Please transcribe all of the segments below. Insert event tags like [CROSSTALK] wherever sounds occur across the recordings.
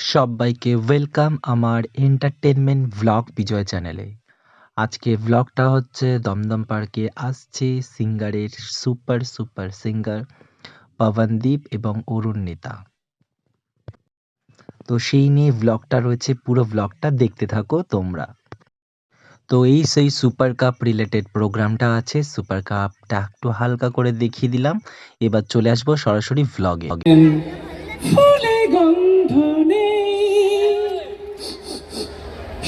সব্বাইকে ওয়েলকাম আমার entertainment blog Bijoy চ্যানেলে। আজকে ব্লগটা হচ্ছে দমদম পার্কে আসছে সিঙ্গারের সুপার, সুপার সিঙ্গার পবনদীপ এবং অরুণ নেতা তো সেই নিয়ে ব্লগটা রয়েছে পুরো ব্লগটা দেখতে থাকো তোমরা। তো এই সেই সুপার কাপ রিলেটেড প্রোগ্রামটা আছে। সুপার কাপটা একটু হালকা করে দেখিয়ে দিলাম। এবার চলে আসব সরাসরি ভ্লগে।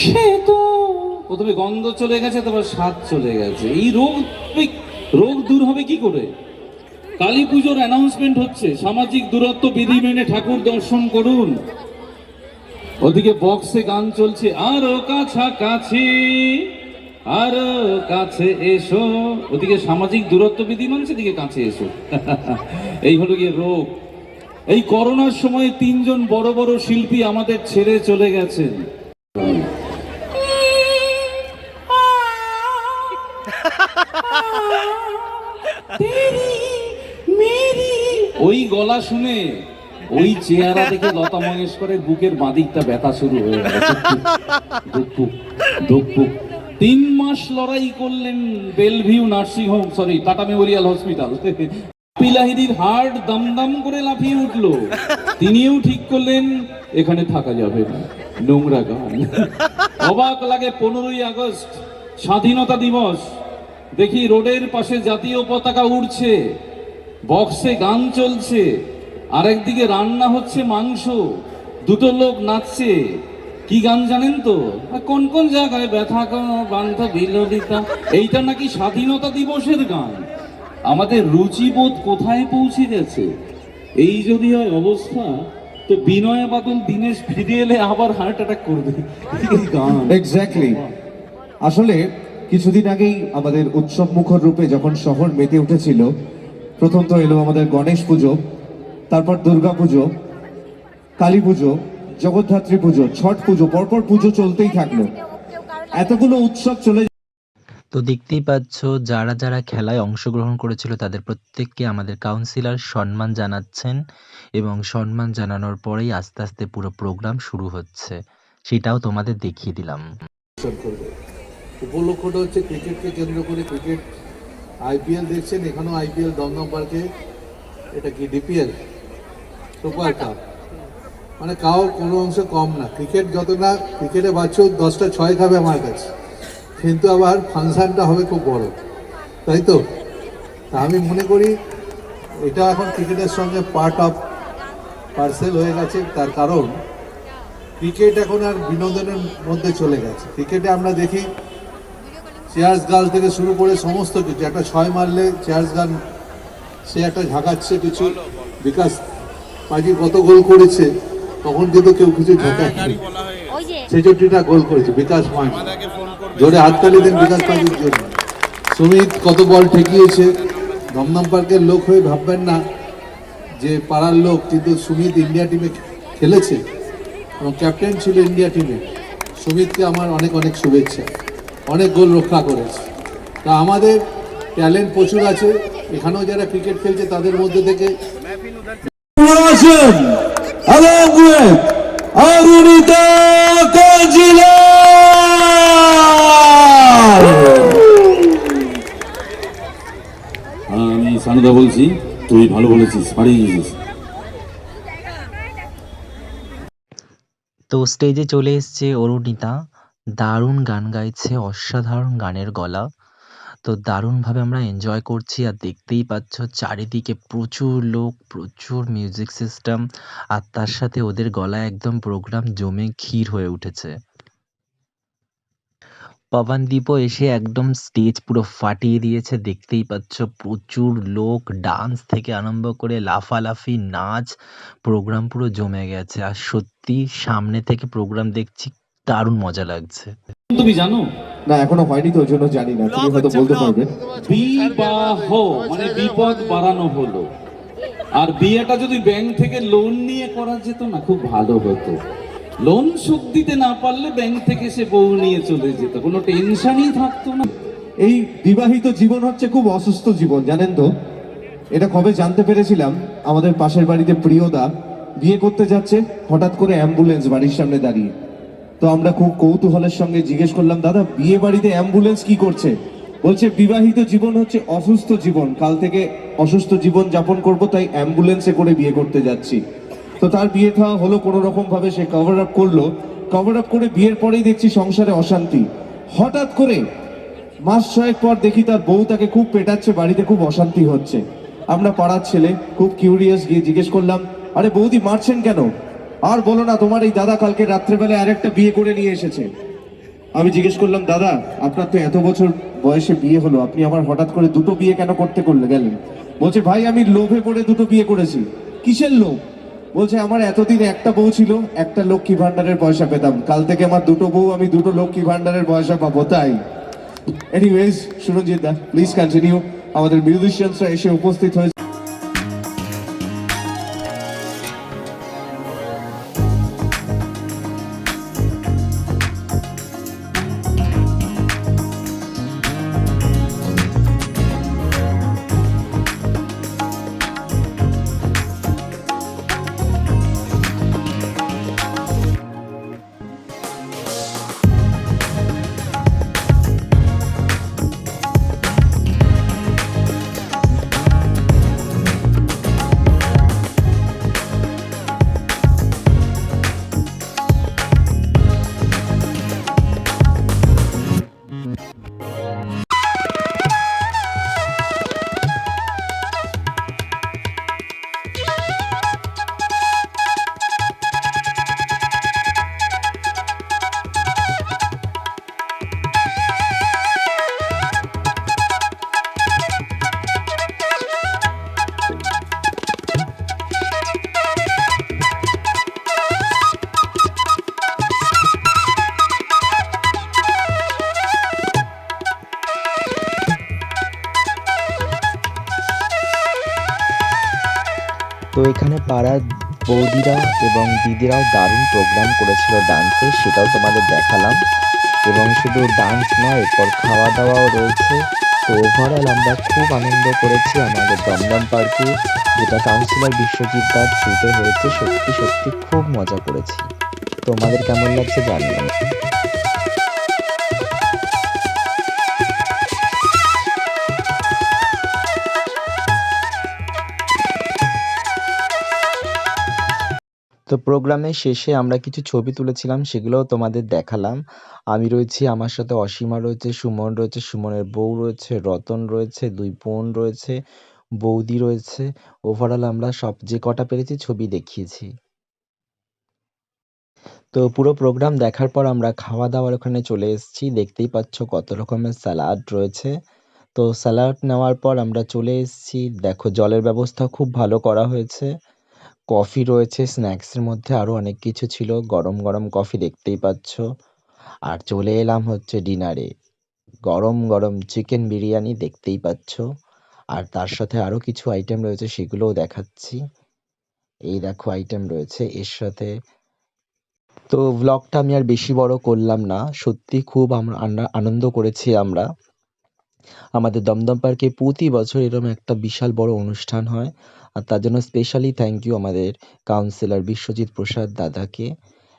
সে তো প্রথমে গন্ধ চলে গেছে, তারপর স্বাদ চলে গেছে। এই রোগ রোগ দূর হবে কি করে? কালী পুজোর অ্যানাউন্সমেন্ট হচ্ছে, সামাজিক দূরত্ব বিধি মেনে ঠাকুর দর্শন করুন। ওদিকে বক্সে গান চলছে, আরও কাছাকাছি, আরও কাছে এসো। ওদিকে সামাজিক দূরত্ব বিধি মানছে দিকে কাছে এসো। [LAUGHS] এই হলো গিয়ে রোগ। এই করোনার সময় তিনজন বড় বড় শিল্পী আমাদের ছেড়ে চলে গেছেন। গলা শুনে ওই চেহারা দেখে লতা মঙ্গেশকরের বুকের বাদিকটা ব্যথা শুরু হয়ে গেছে তিন মাস লড়াই করলেন Bellevue nursing home sorry Tata memorial hospital. পিলাহিরির heart দমদম করে লাফিয়ে উঠল। তিনিও ঠিক করলেন, এখানে থাকা যাবে না। নোংরা গান। অবাক লাগে পনেরোই আগস্ট, স্বাধীনতা দিবস। দেখি রোডের পাশে জাতীয় পতাকা উড়ছে। বক্সে গান চলছে। আরেকদিকে রান্না হচ্ছে মাংস। দুটো লোক নাচছে। কি গান জানেন তো? কোন কোন জায়গায় ব্যথা বান্ধ বিলবিতা এইটা নাকি স্বাধীনতা দিবসের গান। আমাদের রুচিবোধ কোথায় পৌঁছে গেছে? এই যদি হয় অবস্থা, তো বিনয় বাদল দীনেশ ফিরে এলে আবার হার্ট অ্যাটাক করবে। এক্স্যাক্টলি আসলে কিছুদিন আগেই আমাদের উৎসব মুখর রূপে যখন শহর মেতে উঠেছিল প্রথম তো এলো আমাদের গণেশ পুজো তারপর দুর্গা পুজো কালী পুজো জগদ্ধাত্রী পুজো ছট পুজো পরপর পুজো চলতেই থাকল। এতগুলো উৎসব চলে তো দেখতেই পাচ্ছ যারা যারা খেলায় অংশগ্রহণ করেছিল তাদের প্রত্যেককে আমাদের কাউন্সিলর সম্মান জানাচ্ছেন এবং সম্মান জানানোর পরেই আস্তে আস্তে পুরো প্রোগ্রাম শুরু হচ্ছে। সেটাও তোমাদের দেখিয়ে দিলাম। উপলক্ষটা হচ্ছে ক্রিকেটকে কেন্দ্র করে ক্রিকেট আইপিএল দেখছেন এখানেও আইপিএল দমদম পার্কে এটা কি ডিপিএল? Super cup. মানে কাউ কোনো অংশ কম না। ক্রিকেট যত না ক্রিকেটে বাচ্চা দশটা ছয় খাবে আমার কাছে। কিন্তু আবার ফাংশনটা হবে খুব বড়। তাই তো? তা আমি মনে করি এটা এখন ক্রিকেটের সঙ্গে পার্ট অফ পার্সেল হয়ে গেছে। তার কারণ ক্রিকেট এখন আর বিনোদনের মধ্যে চলে গেছে। ক্রিকেটে আমরা দেখি চেয়ার্স গার্ল থেকে শুরু করে সমস্ত কিছু একটা ছয় মারলে চেয়ার্স গান সে একটা ঝাঁকাচ্ছে কিছু বিকাশ পাজি কত গোল করেছে তখন কিন্তু কেউ কিছু ঝাঁকায় ওই যে ছেষট্টিটা গোল করেছে বিকাশ মাঝি জোরে হাততালি দেন বিকাশ পাজির জন্য। সুমিত কত বল ঠেকিয়েছে দমদম পার্কের লোক হয়ে ভাববেন না যে পাড়ার লোক কিন্তু সুমিত ইন্ডিয়া টিমে খেলেছে এবং ক্যাপ্টেন ছিল ইন্ডিয়া টিমে। সুমিতকে আমার অনেক অনেক শুভেচ্ছা। অনেক গোল রক্ষা করেছে। তা আমাদের ট্যালেন্ট প্রচুর আছে। এখানেও যারা ক্রিকেট খেলছে তাদের মধ্যে থেকে অরুণিতা আমি সানুদা বলছি তুই ভালো বলেছিস পারিয়ে গেছিস। তো স্টেজে চলে এসছে অরুণিতা। দারুণ গান গাইছে, অসাধারণ গানের গলা। তো দারুণভাবে আমরা এনজয় করছি আর দেখতেই পাচ্ছ চারিদিকে প্রচুর লোক, প্রচুর মিউজিক সিস্টেম আর তার সাথে ওদের গলায় একদম প্রোগ্রাম জমে ক্ষীর হয়ে উঠেছে। পবনদীপও এসে একদম স্টেজ পুরো ফাটিয়ে দিয়েছে, দেখতেই পাচ্ছ প্রচুর লোক ডান্স থেকে আরম্ভ করে লাফালাফি, নাচ প্রোগ্রাম পুরো জমে গেছে। আর সত্যি সামনে থেকে প্রোগ্রাম দেখছি দারুণ মজা লাগছে। তুমি জানো? না এখনও হয়নি তো ওই জন্য জানি না তুমি হয়তো বলতে পারবে। বিবাহ মানে বিপদ বাড়ানো হলো। আর বিয়েটা যদি ব্যাংক থেকে লোন নিয়ে করা যেত না খুব ভালো হতো। লোন শোধ দিতে না পারলে ব্যাংক থেকে সে বউ নিয়ে চলে যেত। কোনো টেনশনই থাকতো না। এই বিবাহিত জীবন হচ্ছে খুব অসুস্থ জীবন জানেন তো? এটা কবে জানতে পেরেছিলাম? আমাদের পাশের বাড়িতে প্রিয়দা বিয়ে করতে যাচ্ছে হঠাৎ করে অ্যাম্বুলেন্স বাড়ির সামনে দাঁড়িয়ে। তো আমরা খুব কৌতূহলের সঙ্গে জিজ্ঞেস করলাম, দাদা, বিয়ে বাড়িতে অ্যাম্বুলেন্স কি করছে? বলছে, বিবাহিত জীবন হচ্ছে অসুস্থ জীবন। কাল থেকে অসুস্থ জীবন যাপন করব, তাই অ্যাম্বুলেন্সে করে বিয়ে করতে যাচ্ছি। তো তার বিয়েটা হলো, কোনো রকম ভাবে সে কভার আপ করল। কভার আপ করে বিয়ের পরেই দেখছি সংসারে অশান্তি। হঠাৎ করে মাস ছয়েক পর দেখি তার বউ তাকে খুব পেটাচ্ছে, বাড়িতে খুব অশান্তি হচ্ছে। আমরা পাড়ার ছেলে, খুব কিউরিয়াস গিয়ে জিজ্ঞেস করলাম, আরে বৌদি, মারছেন কেন? আর বলো না, তোমার এই দাদা কালকে রাত্রেবেলায় আরেকটা বিয়ে করে নিয়ে এসেছে। আমি জিজ্ঞেস করলাম, দাদা, আপনার তো এত বছর বয়সে বিয়ে হলো, আপনি আমার হঠাৎ করে দুটো বিয়ে কেন করতে করলে গেলেন? বলছে, ভাই, আমি লোভে পড়ে দুটো বিয়ে করেছি। কিসের লোভ? বলছে, আমার এতদিন একটা বউ ছিল, একটা লক্ষ্মী ভান্ডারের পয়সা পেতাম। কাল থেকে আমার দুটো বউ, আমি দুটো লক্ষ্মী ভান্ডারের পয়সা পাবো, তাই। Anyways Suranjit da please continue আমাদের মিউজিশিয়ানসরা এসে উপস্থিত হয়েছে। তো এখানে পাড়ার বৌদিরা এবং দিদিরাও দারুণ প্রোগ্রাম করেছিল ডান্সে সেটাও তোমাদের দেখালাম। এবং শুধু ডান্স নয়, এরপর খাওয়া দাওয়াও রয়েছে। তো ওভারঅল আমরা খুব আনন্দ করেছি আমাদের দমদম পার্কে, যেটা কাউন্সিলর বিশ্বজিৎ দাস থ্রুতে হয়েছে। সত্যি সত্যি খুব মজা করেছি। তোমাদের কেমন লাগছে জানিও। তো প্রোগ্রামের শেষে আমরা কিছু ছবি তুলেছিলাম, সেগুলোও তোমাদের দেখালাম। আমি রয়েছি, আমার সাথে অসীমা রয়েছে, সুমন রয়েছে, সুমনের বউ রয়েছে, রতন রয়েছে, দুই বোন রয়েছে, বৌদি রয়েছে। ওভারঅল আমরা সব যে কটা পেরেছি ছবি দেখিয়েছি। তো পুরো প্রোগ্রাম দেখার পর আমরা খাওয়া দাওয়ার ওখানে চলে এসেছি। দেখতেই পাচ্ছ কত রকমের স্যালাড রয়েছে। তো স্যালাড নেওয়ার পর আমরা চলে এসেছি। দেখো জলের ব্যবস্থা খুব ভালো করা হয়েছে। কফি রয়েছে স্ন্যাক্সের মধ্যে আরও অনেক কিছু ছিল। গরম গরম কফি দেখতেই পাচ্ছ। আর চলে এলাম হচ্ছে ডিনারে গরম গরম চিকেন বিরিয়ানি দেখতেই পাচ্ছ। আর তার সাথে আরও কিছু আইটেম রয়েছে, সেগুলোও দেখাচ্ছি। এই দেখো আইটেম রয়েছে এর সাথে। তো ব্লগটা আমি আর বেশি বড় করলাম না। সত্যি খুব আমরা আনা- আনন্দ করেছি আমরা। আমাদের দমদম পার্কে প্রতি বছর এরকম একটা বিশাল বড় অনুষ্ঠান হয়। আর তার জন্য স্পেশালি থ্যাংক ইউ আমাদের কাউন্সিলর বিশ্বজিৎ প্রসাদ দাদাকে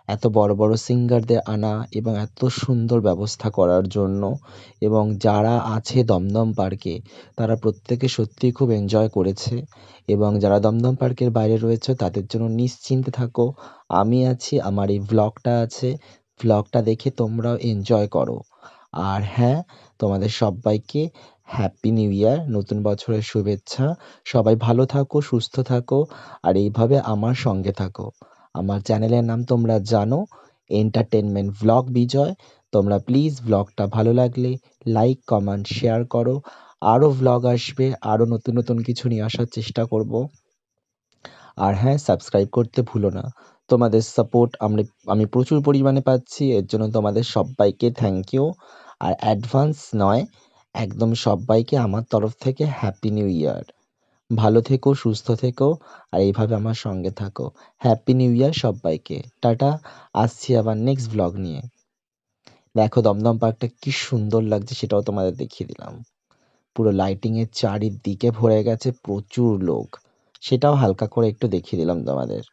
এত বড় বড় সিঙ্গারদের আনা এবং এত সুন্দর ব্যবস্থা করার জন্য এবং যারা আছে দমদম পার্কে, তারা প্রত্যেকে সত্যিই খুব এনজয় করেছে এবং যারা দমদম পার্কের বাইরে রয়েছে তাদের জন্য নিশ্চিন্তে থাকো। আমি আছি, আমার এই ভ্লগটা আছে ভ্লগটা দেখে তোমরাও এনজয় করো। আর হ্যাঁ তোমাদের সবাইকে হ্যাপি নিউ ইয়ার নতুন বছরের শুভেচ্ছা। সবাই ভালো থাকো, সুস্থ থাকো, আর এইভাবে আমার সঙ্গে থাকো। আমার চ্যানেলের নাম তোমরা জানো এন্টারটেনমেন্ট ভ্লগ বিজয় তোমরা প্লিজ ভ্লগটা ভালো লাগলে লাইক কমেন্ট শেয়ার করো। আরও ভ্লগ আসবে আরও নতুন নতুন কিছু নিয়ে আসার চেষ্টা করব। আর হ্যাঁ সাবস্ক্রাইব করতে ভুলো না। তোমাদের সাপোর্ট আমরা, আমি প্রচুর পরিমাণে পাচ্ছি, এর জন্য তোমাদের সবাইকে থ্যাংক ইউ আর অ্যাডভান্স নয় একদম সবাইকে আমার তরফ থেকে হ্যাপি নিউ ইয়ার ভালো থেকো, সুস্থ থেকো, আর এইভাবে আমার সঙ্গে থাকো। হ্যাপি নিউ ইয়ার সবাইকে। টাটা, আসছি আবার নেক্সট ব্লগ নিয়ে। দেখো দমদম পার্কটা কি সুন্দর লাগছে, সেটাও তোমাদের দেখিয়ে দিলাম। পুরো লাইটিংয়ের চারিদিকে ভরে গেছে প্রচুর লোক। সেটাও হালকা করে একটু দেখিয়ে দিলাম তোমাদের।